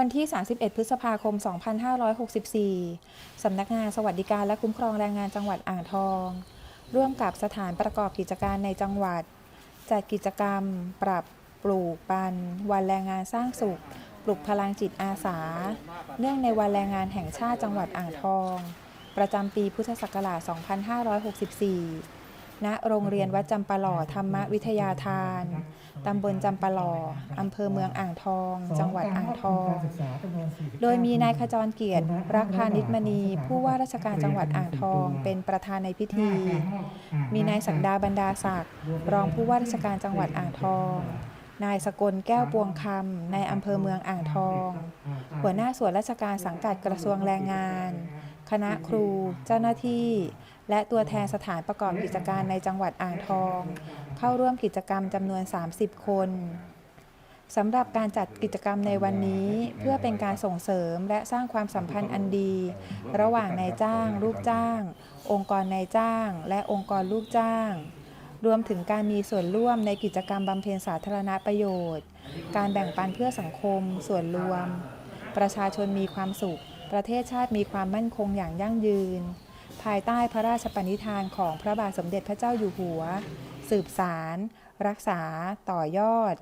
วันที่ 31 พฤษภาคม 2564 สำนักงานสวัสดิการและคุ้มครองแรงงานจังหวัดอ่างทอง ร่วมกับสถานประกอบกิจการในจังหวัด จัดกิจกรรม ปรับปลูกปัน วันแรงงานสร้างสุข ปลุกพลังจิตอาสา เนื่องในวันแรงงานแห่งชาติจังหวัดอ่างทอง ประจำปีพุทธศักราช 2564 ณโรงเรียนวัดจำปาหล่อธรรมวิทยาทาน ตำบลจำปาหล่ออำเภอเมืองอ่างทอง จังหวัดอ่างทอง โดยมีนายขจรเกียรติรักพานิชมณี ผู้ว่าราชการจังหวัดอ่างทอง เป็นประธานในพิธี มีนายศักดาบรรดาศักดิ์รองผู้ว่าราชการจังหวัดอ่างทองนายสกลแก้วปวงคำในอำเภอเมืองอ่างทอง หัวหน้าส่วนราชการสังกัดกระทรวงแรงงาน คณะครู เจ้าหน้าที่ และตัวแทนสถานประกอบกิจการในจังหวัดอ่างทอง เข้าร่วมกิจกรรมจำนวน 30 คนสำหรับการจัดกิจกรรมในวันนี้เพื่อเป็นการส่งเสริมและสร้างความสัมพันธ์อันดี ระหว่างนายจ้าง ลูกจ้าง องค์กรนายจ้าง และองค์กรลูกจ้าง รวมถึงการมีส่วนร่วมในกิจกรรมบำเพ็ญสาธารณประโยชน์ การแบ่งปันเพื่อสังคม ส่วนรวม ประชาชนมีความสุข ประเทศชาติมีความมั่นคงอย่างยั่งยืน ภายใต้พระราชปณิธานของพระบาทสมเด็จพระเจ้าอยู่หัว สืบสาร รักษา ต่อยอด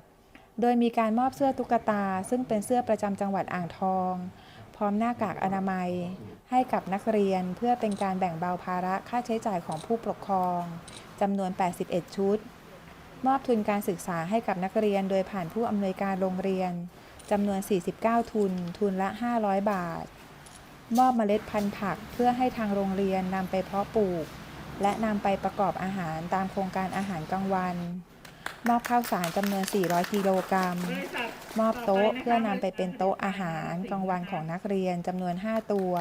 โดยมีการมอบเสื้อตุ๊กตา ซึ่งเป็นเสื้อประจำจังหวัดอ่างทอง พร้อมหน้ากากอนามัย ให้กับนักเรียนเพื่อเป็นการแบ่งเบาภาระค่าใช้จ่ายของผู้ปกครองจำนวน 81 ชุด มอบทุนการศึกษาให้กับนักเรียนโดยผ่านผู้อำนวยการโรงเรียนจำนวน 49 ทุน ทุนละ 500 บาท มอบเมล็ดพันธุ์ผักเพื่อให้ทางโรงเรียนนำไปเพาะปลูก และนำไปประกอบอาหารตามโครงการอาหารกลางวัน มอบข้าวสารจำนวน 400 กิโลกรัม มอบโต๊ะเพื่อนำไปเป็นโต๊ะอาหารกลางวันของนักเรียนจำนวน 5 ตัว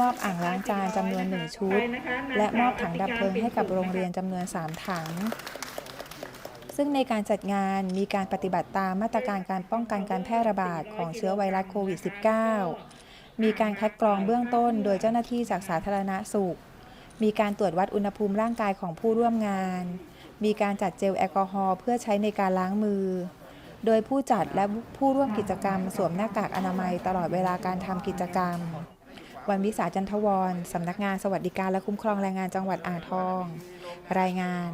มอบอ่างล้างจานจำนวน 1 ชุด และมอบถังดับเพลิงให้กับโรงเรียนจำนวน 3 ถังซึ่งในการจัดงานมีการปฏิบัติตามมาตรการการป้องกันการแพร่ระบาดของเชื้อไวรัสโควิด -19 มีการคัดกรองเบื้องต้น โดยเจ้าหน้าที่จากสาธารณสุข มีการตรวจวัดอุณหภูมิร่างกายของผู้ร่วมงาน มีการจัดเจลแอลกอฮอล์เพื่อใช้ในการล้างมือ โดยผู้จัดและผู้ร่วมกิจกรรม สวมหน้ากากอนามัยตลอดเวลาการทำกิจกรรม วันวิสาจันทวรสำนักงานสวัสดิการและคุ้มครองแรงงานจังหวัดอ่างทอง รายงาน